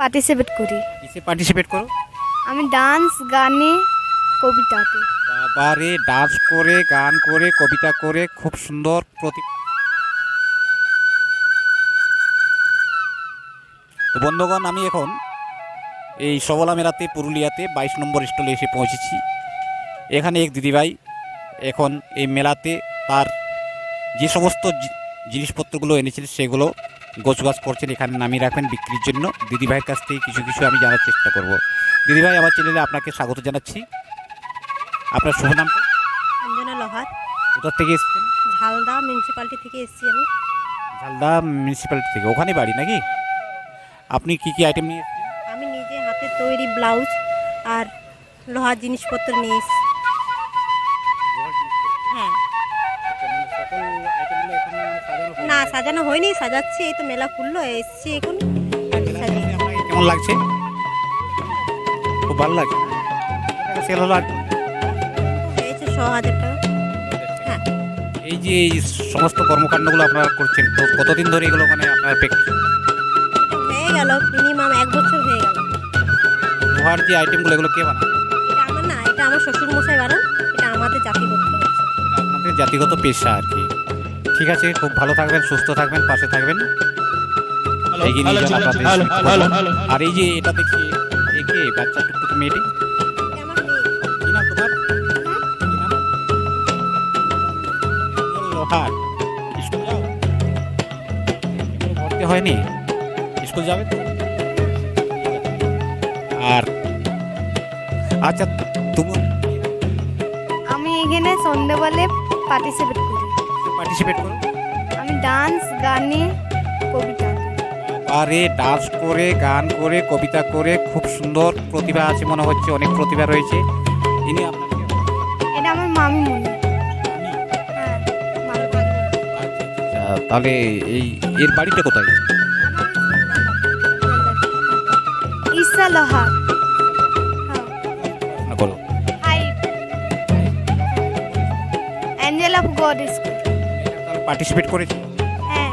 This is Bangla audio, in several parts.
পার্টিসিপেট করি। কিসে পার্টিসিপেট করো? আমি ডান্স গানে কবিতাতে। বাবারে ডান্স করে গান করে কবিতা করে খুব সুন্দর প্রতি তো বন্ধুগণ আমি এখন এই সবলা মেলাতে পুরুলিয়াতে বাইশ নম্বর স্টলে এসে পৌঁছেছি। এখানে এক দিদিভাই এখন এই মেলাতে তার যে সমস্ত জিনিসপত্রগুলো এনেছেন সেগুলো গোছগাছ করছেন এখানে নামিয়ে রাখবেন বিক্রির জন্য। দিদিভাইয়ের কাছ থেকে কিছু কিছু আমি জানার চেষ্টা করব। দিদিভাই আমার চ্যানেলে আপনাকে স্বাগত জানাচ্ছি। আপনার শুভ অঞ্জনা লোহার। কোথা থেকে এসেছেন? ঝালদা মিউনিসিপ্যালিটি থেকে এসেছি আমি। ঝালদা মিউনিসিপ্যালিটি থেকে। ওখানে বাড়ি নাকি? আপনি কি কি আইটেম নিয়ে আমি নিজে হাতে তৈরি ব্লাউজ আর লোহার জিনিসপত্র নিয়ে এসেছি। না সাজানো হয়নি সাজাচ্ছি এই তো মেলা খুললো এসেছি এখন। কেমন লাগছে? খুব ভালো লাগছে। সেল হলো আর হয়েছে ছ হাজার টাকা। হ্যাঁ। এই যে এই সমস্ত কর্মকাণ্ডগুলো আপনারা করছেন তো কতদিন ধরে এগুলো মানে আপনার প্র্যাকটিস? হয়ে গেল মিনিমাম এক বছর হয়ে গেল। লোহার যে আইটেমগুলো এগুলো কে বানায়? এটা আমার না এটা আমার শ্বশুর মশাই বানান এটা আমাদের জাতি করতে হচ্ছে আপনাদের জাতিগত পেশা আর কি। ঠিক আছে খুব ভালো থাকবেন সুস্থ থাকবেন পাশে থাকবেন। এগিয়ে নিয়ে যান আপনাদের আর এই যে এটা দেখি একে বাচ্চা টুকটুক মেয়েটি? লোহার। ভর্তি হয়নি? স্কুল যাবে তো? আর আচ্ছা তুমি আমি এখানে সন্ধ্যেবেলে পার্টিসিপেট করি। পার্টিসিপেট করো আমি ডান্স গানে কবিতা। আরে ডান্স করে গান করে কবিতা করে খুব সুন্দর প্রতিভা আছে মনে হচ্ছে অনেক প্রতিভা রয়েছে। ইনি আপনাকে এটা আমার মামি মনে হ্যাঁ। ভালো থাকবে। আচ্ছা, তাহলে এই এর বাড়িটা কোথায়? লোহার। হ্যাঁ। করো hi angel of God school participate করেছি হ্যাঁ।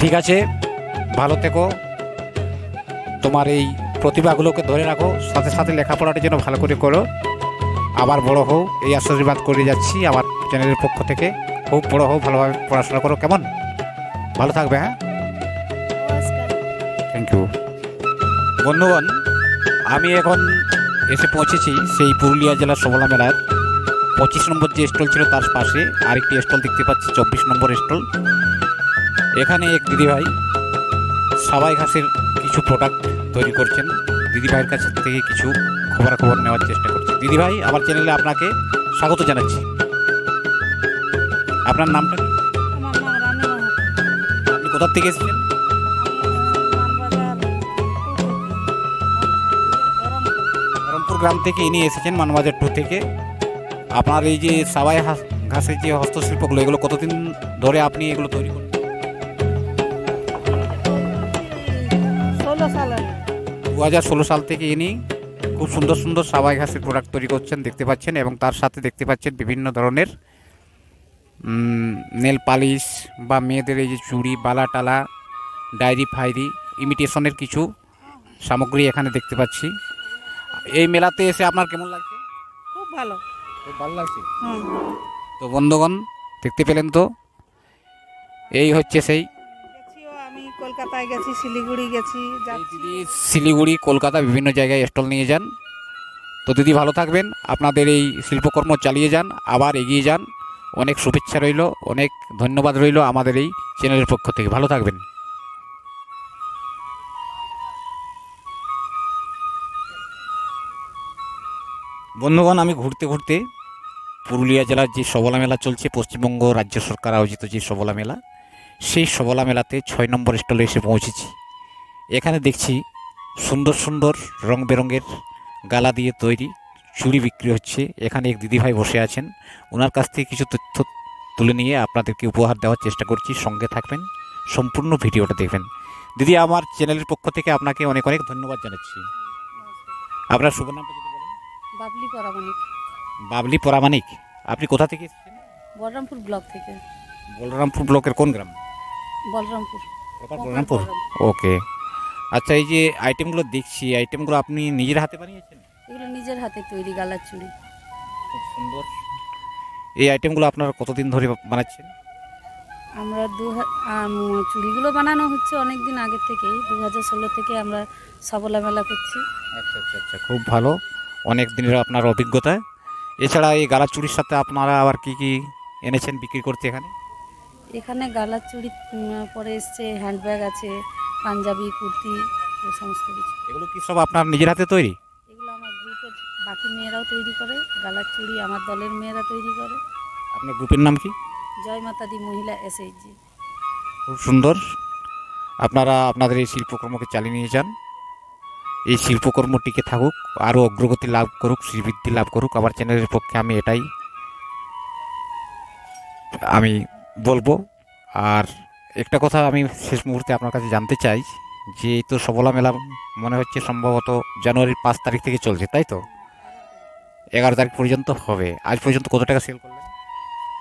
ঠিক আছে ভালো থেকো। তোমার এই প্রতিভাগুলোকে ধরে রাখো সাথে সাথে লেখাপড়াটা যেন ভালো করে করো। আবার বড় হও এই আশীর্বাদ করে যাচ্ছি আমার চ্যানেলের পক্ষ থেকে। খুব বড় হও ভালোভাবে পড়াশোনা করো কেমন? ভালো থাকবে হ্যাঁ? থ্যাংক ইউ বন্ধুগণ আমি এখন এসে পৌঁছেছি সেই পুরুলিয়া জেলার সবলা মেলার পঁচিশ নম্বর যে স্টল ছিল তার পাশে আরেকটি স্টল দেখতে পাচ্ছি চব্বিশ নম্বর স্টল। এখানে এক দিদিভাই সাবাই ঘাসের কিছু প্রোডাক্ট তৈরি করছেন। দিদিভাইয়ের কাছ থেকে কিছু খবরাখবর নেওয়ার চেষ্টা করছি। দিদিভাই আমার চ্যানেলে আপনাকে স্বাগত জানাচ্ছি। আপনার নামটা? আপনি কোথা থেকে এসেছেন? ধরমপুর গ্রাম থেকে ইনি এসেছেন মানবাজার টু থেকে। আপনার এই যে সাবাই ঘাসের যে হস্তশিল্পগুলো এগুলো কতদিন ধরে আপনি এগুলো তৈরি করেন দু হাজার ষোলো সাল থেকে ইনি খুব সুন্দর সুন্দর সাবাই ঘাসের প্রোডাক্ট তৈরি করছেন দেখতে পাচ্ছেন এবং তার সাথে দেখতে পাচ্ছেন বিভিন্ন ধরনের নেল পালিশ বা মেয়েদের এই যে চুড়ি বালা টালা ডায়েরি ফাইরি ইমিটেশনের কিছু সামগ্রী এখানে দেখতে পাচ্ছি। এই মেলাতে এসে আপনার কেমন লাগছে? খুব ভালো। খুব ভালো লাগছে। তো বন্ধুগণ দেখতে পেলেন তো? এই হচ্ছে সেই আমি কলকাতায় গেছি শিলিগুড়ি গেছি দিদি শিলিগুড়ি কলকাতা বিভিন্ন জায়গায় স্টল নিয়ে যান। তো দিদি ভালো থাকবেন আপনাদের এই শিল্পকর্ম চালিয়ে যান আবার এগিয়ে যান। অনেক শুভেচ্ছা রইল অনেক ধন্যবাদ রইল আমাদের এই চ্যানেলের পক্ষ থেকে। ভালো থাকবেন। বন্ধুগণ, আমি ঘুরতে ঘুরতে পুরুলিয়া জেলার যে সবলা মেলা চলছে, পশ্চিমবঙ্গ রাজ্য সরকার আয়োজিত যে সবলা মেলা, সেই সবলা মেলাতে ছয় নম্বর স্টলে এসে পৌঁছেছি। এখানে দেখছি সুন্দর সুন্দর রং বেরঙের গালা দিয়ে তৈরি চুড়ি বিক্রি হচ্ছে। এখানে এক দিদিভাই বসে আছেন। ওনার কাছ থেকে কিছু তথ্য তুলে নিয়ে আপনাদেরকে উপহার দেওয়ার চেষ্টা করছি। সঙ্গে থাকবেন, সম্পূর্ণ ভিডিওটা দেখবেন। দিদি, আমার চ্যানেলের পক্ষ থেকে আপনাকে অনেক অনেক ধন্যবাদ জানাচ্ছি। আপনার শুভ নামটা যদি বলেন বাবলি পরামানিক বাবলি পরামানিক আপনি কোথা থেকে এসেছেন? বলরামপুর ব্লক থেকে। বলরামপুর ব্লকের কোন গ্রাম? বলরামপুর। বলরামপুর? ওকে। আচ্ছা এই যে আইটেমগুলো দেখছি আইটেমগুলো আপনি নিজের হাতে বানিয়েছেন? এগুলো নিজের হাতে তৈরি গালার চুড়ি। খুব সুন্দর। এই আইটেমগুলো আপনারা কতদিন ধরে বানাচ্ছেন? আমরা দু চুড়িগুলো বানানো হচ্ছে অনেক দিন আগে থেকেই। দু হাজার ষোলো থেকে আমরা সবলা মেলা করছি। আচ্ছা আচ্ছা আচ্ছা খুব ভালো। অনেক দিনের আপনার অভিজ্ঞতা এছাড়া এই গালা চুরির সাথে আপনারা আবার কি কি এনেছেন বিক্রি করতে এখানে? এখানে গালার চুড়ি পরে এসছে হ্যান্ডব্যাগ আছে পাঞ্জাবি কুর্তি সমস্ত কিছু। এগুলো কি সব আপনার নিজের হাতে তৈরি? এগুলো আমার গ্রুপের বাকি মেয়েরাও তৈরি করে গালার চুড়ি আমার দলের মেয়েরা তৈরি করে। আপনার গ্রুপের নাম কি? জয় মাতাদি মহিলা এসএইচজি। খুব সুন্দর। আপনারা আপনাদের এই শিল্পকর্মকে চালিয়ে নিয়ে যান। এই শিল্পকর্ম টিকে থাকুক আরও অগ্রগতি লাভ করুক শ্রীবৃদ্ধি লাভ করুক আমার চ্যানেলের পক্ষে আমি এটাই আমি বলব। আর একটা কথা আমি শেষ মুহূর্তে আপনার কাছে জানতে চাই যে এই তো সবলা মেলা মনে হচ্ছে সম্ভবত জানুয়ারির পাঁচ তারিখ থেকে চলছে তাই তো? এগারো তারিখ পর্যন্ত হবে। আজ পর্যন্ত কত টাকা সেল করলেন?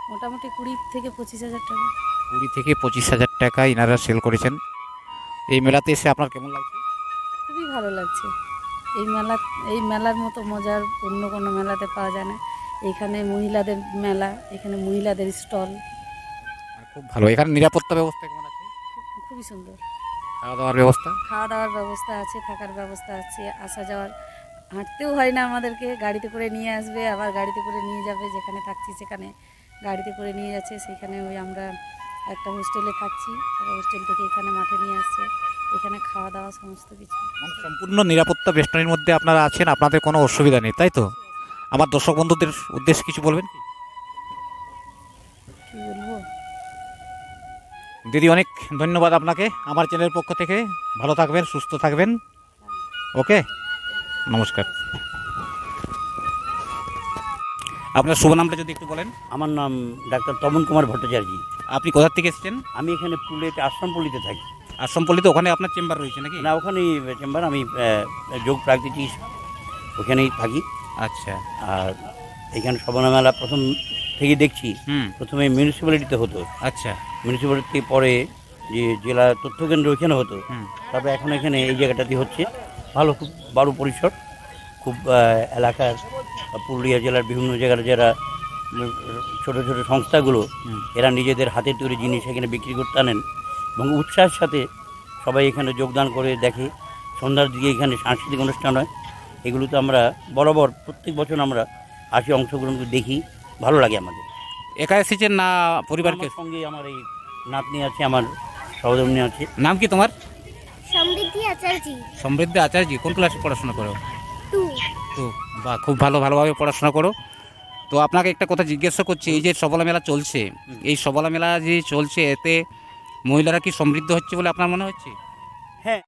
মোটামুটি কুড়ি থেকে পঁচিশ হাজার টাকা। কুড়ি থেকে পঁচিশ হাজার টাকা ইনারা সেল করেছেন। এই মেলাতে এসে আপনার কেমন লাগছে? খুবই ভালো লাগছে। এই মেলা এই মেলার মতো মজার অন্য কোনো মেলাতে পাওয়া যায় না। এখানে মহিলাদের মেলা এখানে মহিলাদের স্টল। খুব ভালো। এখানে নিরাপত্তা ব্যবস্থা কেমন আছে? খুবই সুন্দর। খাওয়া দাওয়ার ব্যবস্থা? খাওয়া দাওয়ার ব্যবস্থা আছে থাকার ব্যবস্থা আছে আসা যাওয়ার। হাঁটতেও হয় না আমাদেরকে গাড়িতে করে নিয়ে আসবে আবার গাড়িতে করে নিয়ে যাবে যেখানে থাকছি সেখানে গাড়িতে করে নিয়ে যাচ্ছে সেখানে ওই আমরা একটা হোস্টেলে থাকছি হোস্টেল থেকে এখানে মাঠে নিয়ে আসছে। এখানে খাওয়া দাওয়া সমস্ত কিছু। সম্পূর্ণ নিরাপত্তা বেষ্টনীর মধ্যে আপনারা আছেন আপনাদের কোনো অসুবিধা নেই তাই তো? আমার দর্শক বন্ধুদের উদ্দেশ্যে কিছু বলবেন? কি? বলব? দিদি অনেক ধন্যবাদ আপনাকে। আমার চ্যানেলের পক্ষ থেকে ভালো থাকবেন সুস্থ থাকবেন। ওকে? নমস্কার। আপনার শুভ নামটা যদি একটু বলেন। আমার নাম ডাক্তার তমন কুমার ভট্টাচার্য। আপনি কোথা থেকে এসেছেন? আমি এখানে পুলেতে আশ্রমপল্লিতে থাকি। আশ্রমপল্লিতে ওখানে আপনার চেম্বার রয়েছে নাকি? না ওখানেই চেম্বার আমি যোগ প্রাকৃতিক ওখানেই থাকি। আচ্ছা। আর এখানে সবনা মেলা প্রথম থেকে দেখছি প্রথমে মিউনিসিপ্যালিটিতে হতো। আচ্ছা। মিউনিসিপ্যালিটি পরে যে জেলা তথ্য কেন্দ্র ওইখানে হতো। তারপরে এখন এখানে এই জায়গাটাতে হচ্ছে। ভালো খুব বড় পরিসর খুব এলাকার পুরুলিয়া জেলার বিভিন্ন জায়গার যারা ছোট ছোট সংস্থাগুলো এরা নিজেদের হাতে তৈরি জিনিস এখানে বিক্রি করতে আনেন। এবং উৎসাহের সাথে সবাই এখানে যোগদান করে দেখে। সন্ধ্যার দিকে এখানে সাংস্কৃতিক অনুষ্ঠান হয়। এগুলোতে আমরা বরাবর প্রত্যেক বছর আমরা আসি অংশগ্রহণ করে দেখি। ভালো লাগে আমাদের। একা এসেছেন না পরিবারকে? সঙ্গে আমার এই নাতনি আছে আমার সহধর্মী আছে। নাম কি তোমার? সমৃদ্ধি আচার্যি। সমৃদ্ধি আচার্য কোন ক্লাসে পড়াশোনা করো? তো বা খুব ভালো ভালোভাবে পড়াশোনা করো। তো আপনাকে একটা কথা জিজ্ঞাসা করছি এই যে সবলা মেলা চলছে এই সবলা মেলা যে চলছে এতে মহিলারা কি সমৃদ্ধ হচ্ছে বলে আপনার মনে হচ্ছে?